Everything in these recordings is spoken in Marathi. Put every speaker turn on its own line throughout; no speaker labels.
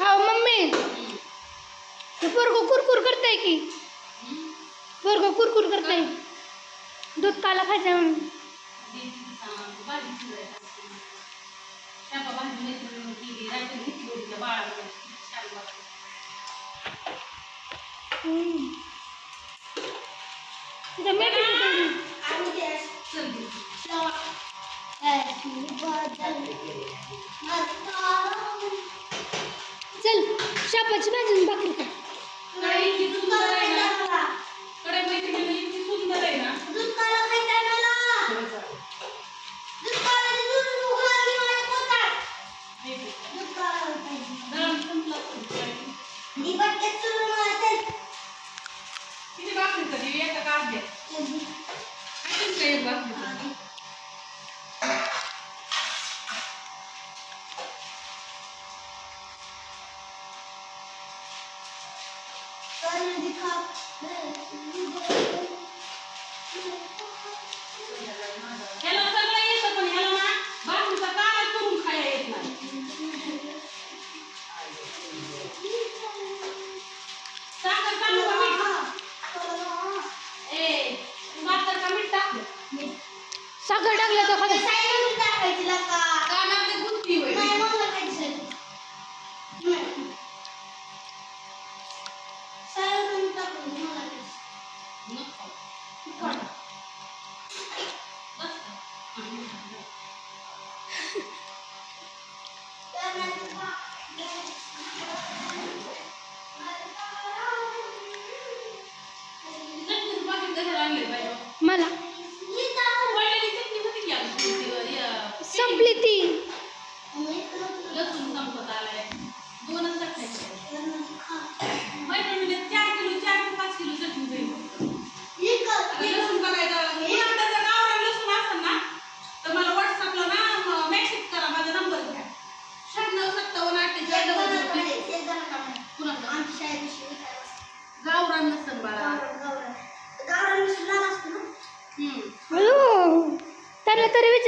हा मम्मी। हे पोरगं कुरकुर करताय की? पोरगं कुरकुर करताय दूध काला खायचं म्हणून हम्म. तिथं मीठ आहे तिथं. चल शापाची भाजी आणि
सुंदर आहे ना.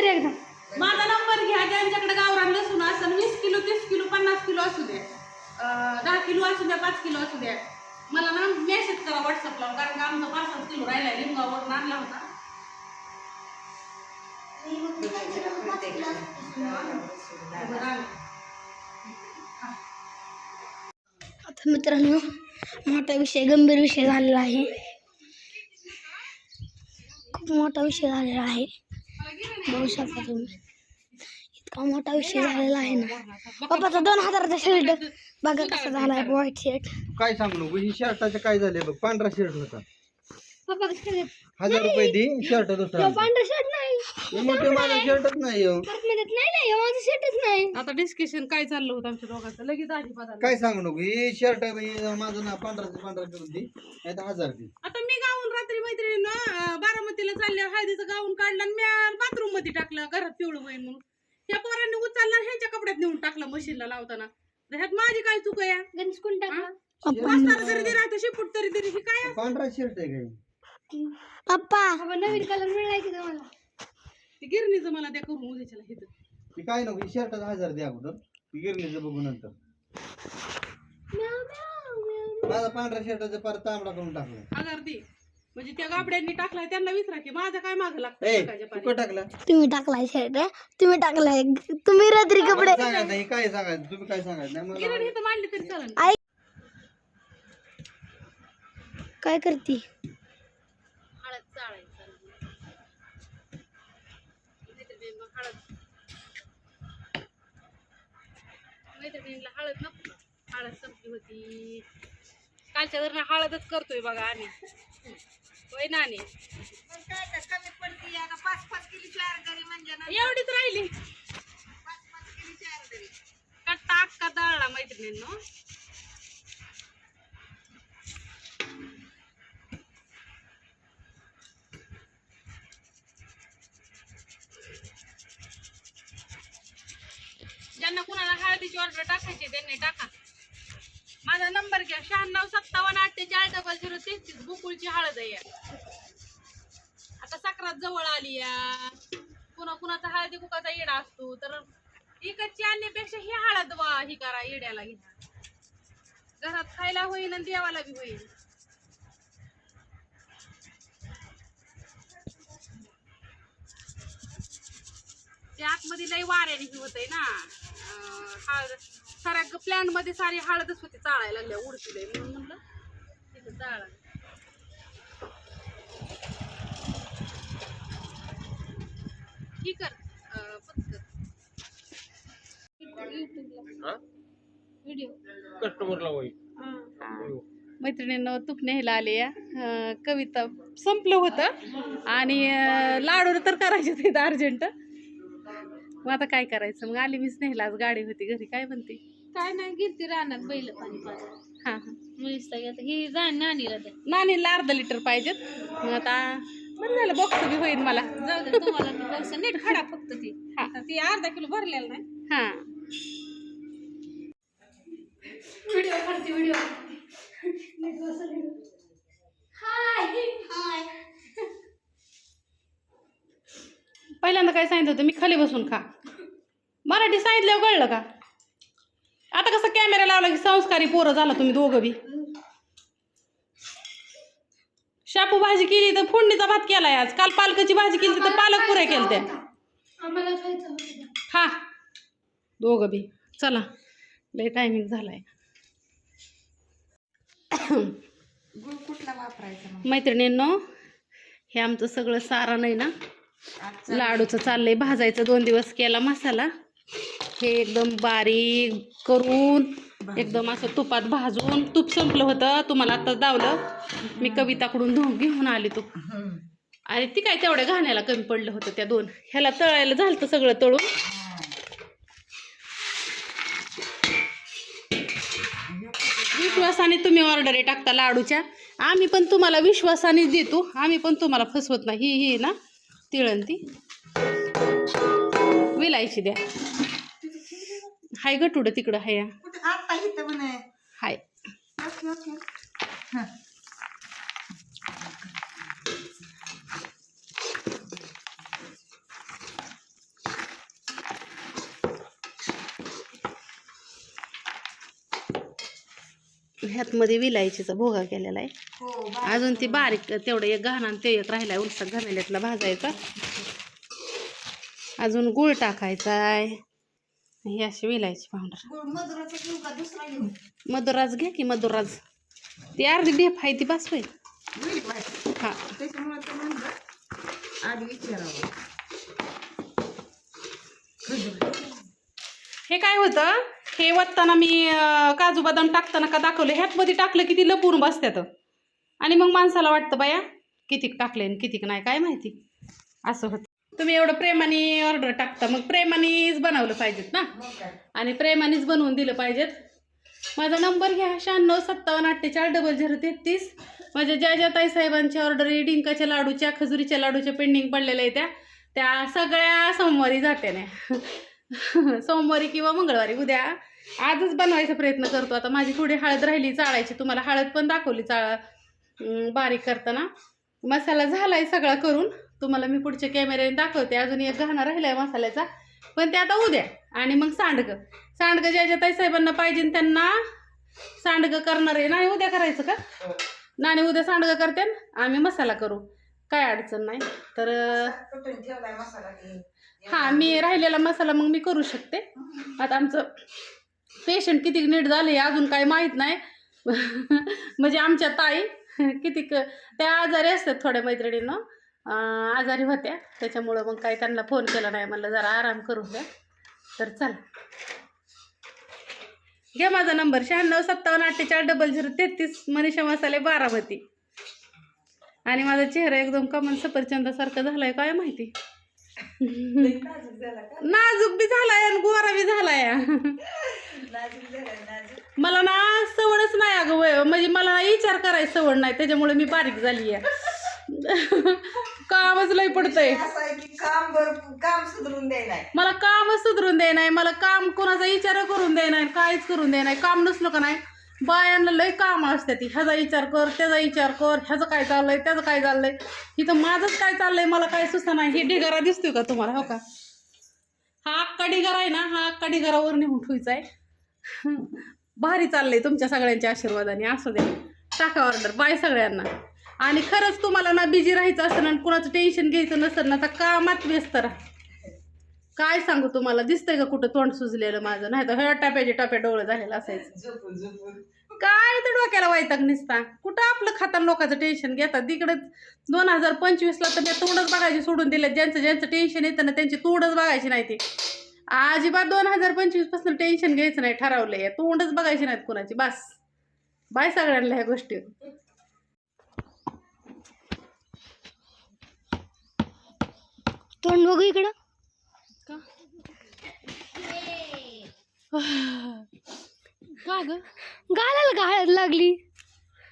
विचार एकदा
माझा नंबर घ्या ज्यांच्याकडे गावरान लसूण असेल वीस किलो तीस किलो पन्नास किलो असू द्या. दहा किलो असू द्या पाच किलो असू द्या. मला ना मेसेज करा व्हॉट्सअपला कारण का आमचा पाच सात किलो राहिला लिंगावरून आणला होता.
आता मित्रांनो मोठा विषय गंभीर विषय झालेला आहे. खूप मोठा विषय झालेला आहे. बघू शकता तुम्ही इतका मोठा विषय झालेला आहे ना. पप्पाचा दोन हजाराचा शर्ट बघा. कसा झाला आहे व्हाईट शर्ट
काय सांगू? नको ही शर्टाचं काय झाले बघ? पांढरा शर्ट होता. हजार रुपये दे शर्ट दुसरा
पांढरा शर्ट नाही.
ते माझा शर्टच नाही हो.
ह्यो माझा शर्टच नाही.
आता डिस्कशन काय चाललं होतं आमच्या दोघांचं? लगेच आधी
काय सांगू नको ही शर्ट माझं ना पांढरा करून दे नाही तर हजार दे
आता मी गाऊन रात्री मैत्रिणीनं बारामतीला चालल्या हळदीचं गाऊन काढलं आणि मी बाथरूममध्ये टाकलं घरात पिवळं होईल म्हणून. त्या पोरांनी उचललं आणि ह्यांच्या कपड्यात नेऊन टाकलं मशीनला लावताना. तर ह्यात माझी काय चुक आहे?
गणेश कोण टाकला?
पाच तरी तर शिपूट तरी दिली ही काय
पांढरा शर्ट आहे काय?
पप्पा. नवीन कलर मिळाला की तुम्हाला
ती गिरणीचं मला त्या करून उद्याच्याला हिथं
ती काय नको शर्टाचा हजार दे अगोदर. ती गिरणीचं बघू नंतर. माझा पांढरा शर्टाचा पार तांबडा करून टाकला
हजार दे. म्हणजे त्या गाबड्यांनी टाकलाय त्यांना विसरा की माझं काय मागं लागतं
ए तू टाकला?
तुम्ही टाकलाय शर्ट तुम्ही टाकलाय तुम्ही रात्री कपडे
नाही काय सांगायचं तुम्ही काय सांगायचं नाही मला
गिरण इथं मांडली तरी चालेल.
काय करती?
हळद चाळायचं. हळद मैत्रिणींना हळद नको? हळद संपली होती. कालच्या धरणं हळदच करतोय बघा आम्ही. होय नानी एवढीच राहिली. कट्टा अक्का दळला मैत्रिणींनो. ज्यांना कुणाला हळदीची ऑर्डर टाकायची त्यांनी टाका. माझा नंबर घ्या शहाण्णव सत्तावन्न अठ्ठेचाळीस डबल झिरो तेहतीस गोकुळची हळद आहे आता साखरात जवळ आली या कुणा कुणाचा हळदी कुकाचा येडा असतो तर इकडची आणण्यापेक्षा ही हळद वा ही करा येड्याला घ्या. घरात खायला होईल आणि देवाला बी होईल. त्या आतमध्ये लई वाऱ्याने होत आहे ना. हळद साऱ्या प्लॅनमध्ये सारी हळदच होती चाळायला लागल्या उडती लई म्हणून म्हणलं तिथं चाळा ही कर
कस्टमरला
मैत्रिणींना तूप न्यायला आले या. कविता संपलं होतं. आणि लाडू तर करायचे अर्जंट. मग आता काय करायचं? मग आली मीच न्यायला आज गाडी होती घरी. काय म्हणते?
काय नाही गेलती रानात बैल पाणी पाजायला
हां हां.
मुलीच आता ही जा नानीला द्या
नानीला अर्धा लिटर पाहिजेत. मग आता बरं झालं बॉक्स बी होईल मला.
जाऊ दे तुम्हाला मी नीट खडा फक्त ती.
हा.
आता ती अर्धा किलो भरलेला नाही.
हां.
व्हिडिओ काढते व्हिडिओ हाय हाय
पहिल्यांदा काय सांगितलं होतं मी खाली बसून खा. मराठी सांगितल्यावर कळलं का? आता कसं कॅमेरा लावला की संस्कारी पोरं झाला तुम्ही दोघं बी. शापू भाजी केली तर फोडणीचा भात केलाय आज. काल पालकाची भाजी केली तर पालक पुऱ्या केल्या त्या खा. दोघं बी. चला. लय टायमिंग झालाय. मैत्रिणींनो हे आमचं सगळं सारण आहे ना? लाडूचं चाललंय भाजायचं दोन दिवस केला मसाला. हे एकदम बारीक करून एकदम असं तुपात भाजून तूप संपलं होतं तुम्हाला आता दावलं. मी कविताकडून धुवून घेऊन आली तूप. आणि ती काय तेवढ्या घाण्याला कमी पडलं होतं त्या दोन. ह्याला तळायला झालं सगळं तळून. विश्वासाने तुम्ही ऑर्डर टाकता लाडूच्या. आम्ही पण तुम्हाला विश्वासानेच देतो. आम्ही पण तुम्हाला फसवत नाही. ही ही ना. तिळण ती विलायची द्या. हाय गटुडं तिकडं हाय हाय.
Okay okay. हां.
ह्यातमध्ये विलायचीचा भोगा केलेला आहे.
हो.
अजून ती बारीक तेवढं एक आणि ते एक राहिला उलसा घमेल्यातला भाजायचा अजून गुळ टाकायचा आहे ही अशी विलायची पावडर. मधुराज घ्या की मधुराज ती अर्धी ढेप आहे ती बस होईल.
होईल बाय
हा. हे काय होतं? हे वत्ताना मी काजू बदाम टाकताना का दाखवलं? ह्यातमध्ये टाकलं की ती लपून बसत्यात. आणि मग माणसाला वाटतं बाया कितीक टाकले आणि कितीक नाही काय माहिती? असं होतं. तुम्ही एवढं प्रेमाने ऑर्डर टाकता मग प्रेमानेच बनवलं पाहिजेत ना? आणि प्रेमानेच बनवून दिलं पाहिजेत. माझा नंबर घ्या शहाण्णव सत्तावन्न अठ्ठेचाळीस डबल झिरो तेहतीस माझ्या ज्या ज्या ताई साहेबांच्या ऑर्डर आहे डिंकाच्या लाडूच्या खजुरीच्या लाडूच्या पेंडिंग पडलेल्या आहे त्या. त्या सगळ्या सोमवारी जात्याने ना. सोमवारी किंवा मंगळवारी उद्या. आजच बनवायचा प्रयत्न करतो. आता माझी थोडी हळद राहिली चाळायची. तुम्हाला हळद पण दाखवली चाळ बारीक करताना. मसाला झाला आहे सगळा करून. तुम्हाला मी पुढच्या कॅमेऱ्याने दाखवते. अजून एक गहना आहे मसाल्याचा. पण ते आता उद्या. आणि मग सांडगं. सांडगं ज्या ज्या ताईसाहेबांना पाहिजे त्यांना सांडगं करणार आहे. नाही उद्या करायचं का? नाही उद्या सांडगं करते आम्ही मसाला करू. काय अडचण नाही. तर हां मी राहिलेला मसाला मग मी करू शकते. आता आमचं पेशंट किती नीट झाले अजून काही माहीत नाही. म्हणजे आमच्या ताई किती त्या आजारी असतात थोड्या मैत्रिणींना. आजारी होत्या. त्याच्यामुळं मग काही त्यांना फोन केला नाही. म्हणलं जरा आराम करू द्या. तर चला. घ्या माझा नंबर शहाण्णव सत्तावन्न अठ्ठेचाळीस डबल झिरो तेहतीस मनीषा मसाले बारामती. आणि माझा चेहरा एकदम कमल सफरचंदासारखा झालाय. काय माहिती? नाजूक बी झालाय आणि गोरा बी झालाय. मला ना सवडच नाही अगं वय. म्हणजे मला ना विचार करायची सवड नाही त्याच्यामुळे मी बारीक झाली आहे कामच लय पडतंय.
काम काम सुधरून
मला कामच सुधरून दे नाही मला काम कोणाचा विचार करून दे नाही काहीच करून दे नाही काम नसलं का नाही? बायांना लय काम असते ती. ह्याचा विचार कर त्याचा विचार कर ह्याचं काय चाललंय त्याचं काय चाललंय? इथं माझंच काय चाललंय मला काय सुचना नाही. हे ढिगारा दिसतोय का तुम्हाला? हो का? हा कडिगार आहे ना हा कडिगारावर नेऊन ठेवायचा आहे. भारी चाललंय तुमच्या सगळ्यांच्या आशीर्वादाने असू द्या टाका ऑर्डर बाय सगळ्यांना. आणि खरंच तुम्हाला ना बिझी राहायचं असेल आणि कुणाचं टेन्शन घ्यायचं नसेल ना तर कामात व्यस्त राहा. काय सांगू तुम्हाला? दिसतंय का कुठं तोंड सुजलेलं माझं? नाही तर हेळ टाप्याचे टाप्या डोळं झालेलं असायचं. काय तर डोक्याला वैताग निसता. कुठं आपलं खाताना लोकांचं टेन्शन घेतात? तिकडे दोन हजार पंचवीसला तर मी तोंडच बघायची सोडून दिले ज्यांचं ज्यांचं टेन्शन येतं ना त्यांची तोंडच बघायची नाही ती. अजिबात दोन हजार पंचवीसपासून टेन्शन घ्यायचं नाही ठरवलंय. तोंडच बघायची नाहीत कुणाची. बस. बाय सगळ्यांना ह्या गोष्टी.
तोंड बघू इकडं.
का? ग?
गालाला गाळ लागली.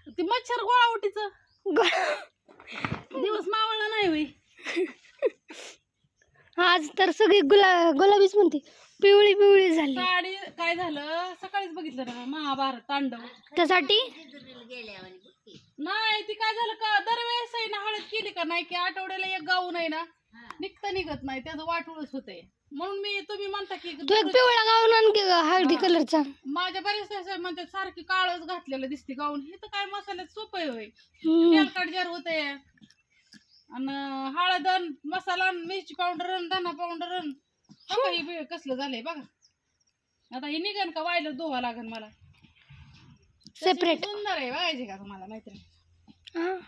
ती मच्छर गोळा उटीचं
ग-
दिवस मावळला नाही होई
आज तर सगळी गुला गुलाबीच म्हणते. पिवळी पिवळी झाली.
साडी काय झालं? सकाळीच बघितलं ना महाभारत तांडव
त्यासाठी?
नाही ती काय झालं का दरवेळेस आहे ना हळद केली का नाही की आठवड्याला एक गाऊन आहे ना निघता निघत नाही त्याचं वाटूळच होतंय म्हणून मी तुम्ही म्हणता की
तू एक पिवळा गाऊन आणखी हळदी कलरचा.
माझ्या बरेच असं म्हणतात सारखी काळच घातलेलं दिसते गाऊन. हे तर काय मसाल्यात सोपं होय.
हम्म.
तेल काढजार होते आणि हळद अन मसाला अन मिरची पावडर अन धना पावडर अन बघा हे बी कसलं झालंय बघा. आता हे निघन का वायलं धुवा लागन मला.
सेपरेट
तशी सुंदर आहे बघायची का तुम्हाला मैत्रीण?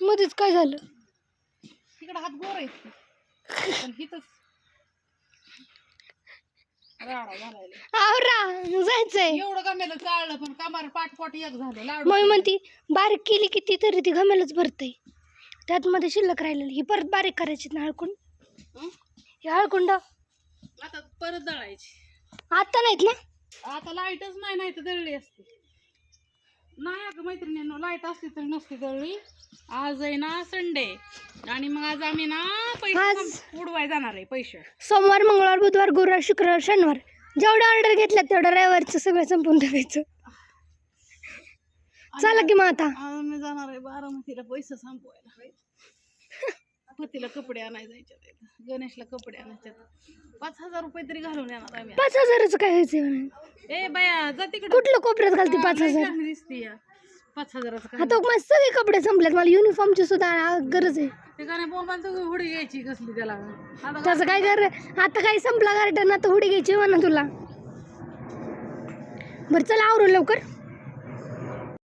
मध्येच काय झालं?
तिकडे हात गोर आहेत की. पण हिथंच राडा झालाय
आवरा जायचंय.
एवढं गमेलं चाललं पण कामार पाठपोट एक झालं लाडू
मग म्हणती बारीक केली किती तरी ती घमेलच भरते त्यात मध्ये शिल्लक राहिलेली ही परत बारीक करायची ना हळकुंड?
हं?
हे हळकुंड?
आता परत दळायची.
आता नाहीत ना?
आता लाईटच नाही नाही तर दळली असते. नाही अगं मैत्रिणींनो लाइट असली तर नसती दळली. आज आहे ना संडे आणि मग आज आम्ही ना पैसे
आज-
उडवाय जाणार आहे पैसे.
सोमवार मंगळवार बुधवार गुरुवार शुक्रवार शनिवार. जेवढं ऑर्डर घेतल्या तेवढं रविवारचं सगळं संपून ठेवायचं. चला की मग आता.
मी जाणार आहे बारामतीला पैसे संपवायला. पतीला कपडे जायचे आहेत. गणेशला कपडे आणायचे. पाच हजार रुपये तरी घालून येणार आम्ही.
पाच हजाराचं काय व्हायचं म्हणे?
ए बाया जा तिकडे.
कुठलं कोपऱ्यात घालते पाच हजार?
दिसते या. पाच हजाराचं
आता सगळे कपडे संपलेत. मला युनिफॉर्मची सुद्धा गरज आहे.
ते गाणे बोंबाल तर हुडी घ्यायची कसली त्याला? आता
त्याचं काय कर आता काय संपला गार्डन आता हुडी घ्यायची म्हणा तुला. बरं चला आवरू लवकर.